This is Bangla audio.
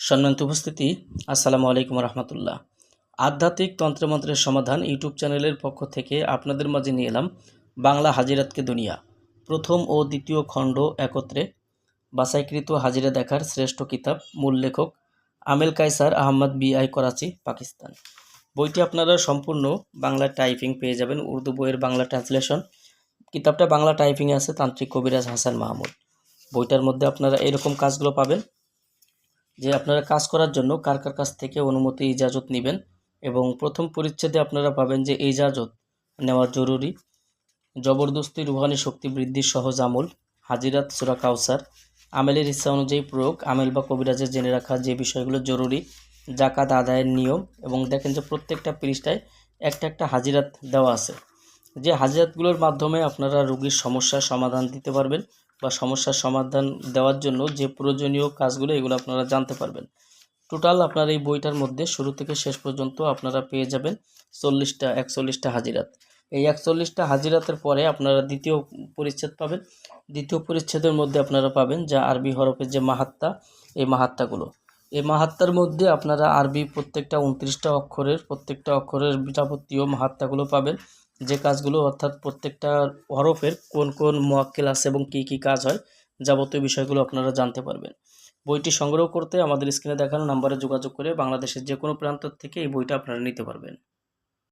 সম্মানিত উপস্থিতি, আসসালামু আলাইকুম রহমতুল্লাহ। আধ্যাত্মিক তন্ত্রমন্ত্রের সমাধান ইউটিউব চ্যানেলের পক্ষ থেকে আপনাদের মাঝে নিয়ে এলাম বাংলা হাজিরাতকে দুনিয়া, প্রথম ও দ্বিতীয় খণ্ড একত্রে। বাছাইকৃত হাজিরা দেখার শ্রেষ্ঠ কিতাব, মূল লেখক আমেল কায়সার আহমদ বিআই করাচি, পাকিস্তান। বইটি আপনারা সম্পূর্ণ বাংলা টাইপিং পেয়ে যাবেন। উর্দু বইয়ের বাংলা ট্রান্সলেশন। কিতাবটা বাংলা টাইপিংয়ে আছে, তান্ত্রিক কবিরাজ হাসান মাহমুদ। বইটার মধ্যে আপনারা এরকম কাজগুলো পাবেন। যে আপনারা কাজ করার জন্য কার কার কাছ থেকে অনুমতি, ইজাজত নেবেন এবং প্রথম পরিচ্ছেদে আপনারা পাবেন যে ইজাজত নেওয়া জরুরি। জবরদস্তি রুহানি শক্তি বৃদ্ধির সহজ আমল, হাজিরাত সুরা কাউসার, আমেলের ইচ্ছা অনুযায়ী প্রয়োগ, আমেল বা কবিরাজের জেনে রাখা যে বিষয়গুলো জরুরি জাকাত আদায়ের নিয়ম এবং দেখেন যে প্রত্যেকটা পৃষ্ঠায় একটা একটা হাজিরাত দেওয়া আছে। যে হাজিরাতগুলোর মাধ্যমে আপনারা রুগীর সমস্যার সমাধান দিতে পারবেন বা সমস্যার সমাধান দেওয়ার জন্য যে প্রয়োজনীয় কাজগুলো, এগুলো আপনারা জানতে পারবেন। টোটাল আপনার এই বইটার মধ্যে শুরু থেকে শেষ পর্যন্ত আপনারা পেয়ে যাবেন চল্লিশটা, একচল্লিশটা হাজিরাত। এই একচল্লিশটা হাজিরাতের পরে আপনারা দ্বিতীয় পরিচ্ছেদ পাবেন। দ্বিতীয় পরিচ্ছেদের মধ্যে আপনারা পাবেন যা আরবি হরফের যে মাহাত্তা, এই মাহাত্তাগুলো। এই মাহাত্তার মধ্যে আপনারা আরবি প্রত্যেকটা উনত্রিশটা অক্ষরের, প্রত্যেকটা অক্ষরের যাবতীয় মাহাত্তাগুলো পাবেন। যে কাজগুলো অর্থাৎ প্রত্যেকটা হরফের কোন কোন মোয়াক্কেল আছে এবং কী কী কাজ হয় যাবতীয় বিষয়গুলো আপনারা জানতে পারবেন। বইটি সংগ্রহ করতে আমাদের স্ক্রিনে দেখানো নাম্বারে যোগাযোগ করে বাংলাদেশের যে কোনো প্রান্ত থেকে এই বইটা আপনারা নিতে পারবেন।